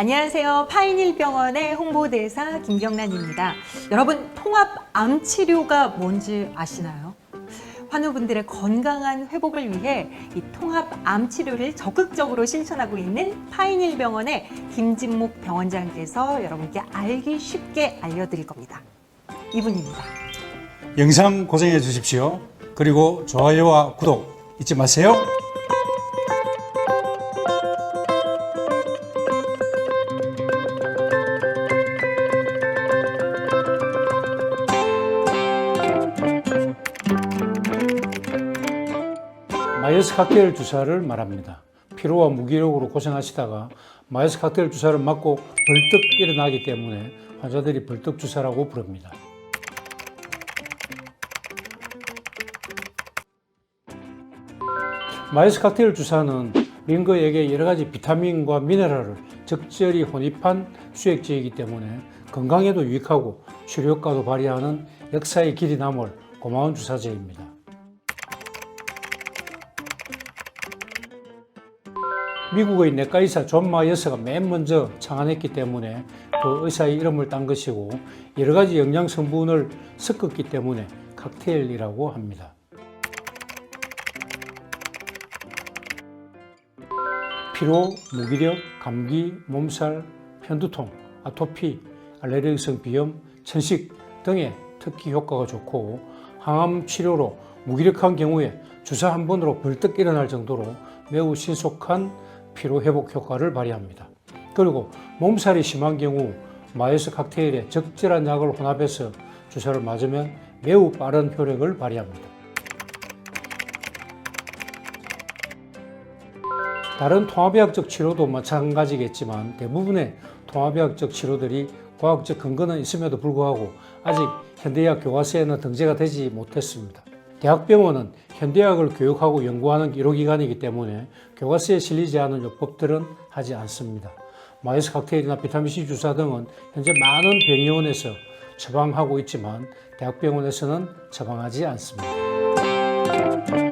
안녕하세요. 파인힐병원의 홍보대사 김경란입니다. 여러분, 통합 암 치료가 뭔지 아시나요? 환우분들의 건강한 회복을 위해 이 통합 암 치료를 적극적으로 실천하고 있는 파인힐병원의 김진목 병원장께서 여러분께 알기 쉽게 알려드릴 겁니다. 이분입니다. 영상 고정해 주십시오. 그리고 좋아요와 구독 잊지 마세요. 마이어스 칵테일 주사를 말합니다. 피로와 무기력으로 고생하시다가 마이어스 칵테일 주사를 맞고 벌떡 일어나기 때문에 환자들이 벌떡 주사라고 부릅니다. 마이스 칵테일 주사는 링거에게 여러 가지 비타민과 미네랄을 적절히 혼입한 수액제이기 때문에 건강에도 유익하고 치료 효과도 발휘하는 역사의 길이 남을 고마운 주사제입니다. 미국의 내과 의사 존 마이어스가 맨 먼저 창안했기 때문에 그 의사의 이름을 딴 것이고 여러 가지 영양 성분을 섞었기 때문에 칵테일이라고 합니다. 피로, 무기력, 감기, 몸살, 편두통, 아토피, 알레르기성 비염, 천식 등에 특히 효과가 좋고 항암 치료로 무기력한 경우에 주사 한 번으로 벌떡 일어날 정도로 매우 신속한 피로 회복 효과를 발휘합니다. 그리고 몸살이 심한 경우 마이스 칵테일에 적절한 약을 혼합해서 주사를 맞으면 매우 빠른 효력을 발휘합니다. 다른 통합의학적 치료도 마찬가지겠지만 대부분의 통합의학적 치료들이 과학적 근거는 있음에도 불구하고 아직 현대의학 교과서에는 등재가 되지 못했습니다. 대학병원은 현대의학을 교육하고 연구하는 의료기관이기 때문에 교과서에 실리지 않은 요법들은 하지 않습니다. 마이스 칵테일이나 비타민C 주사 등은 현재 많은 병의원에서 처방하고 있지만 대학병원에서는 처방하지 않습니다.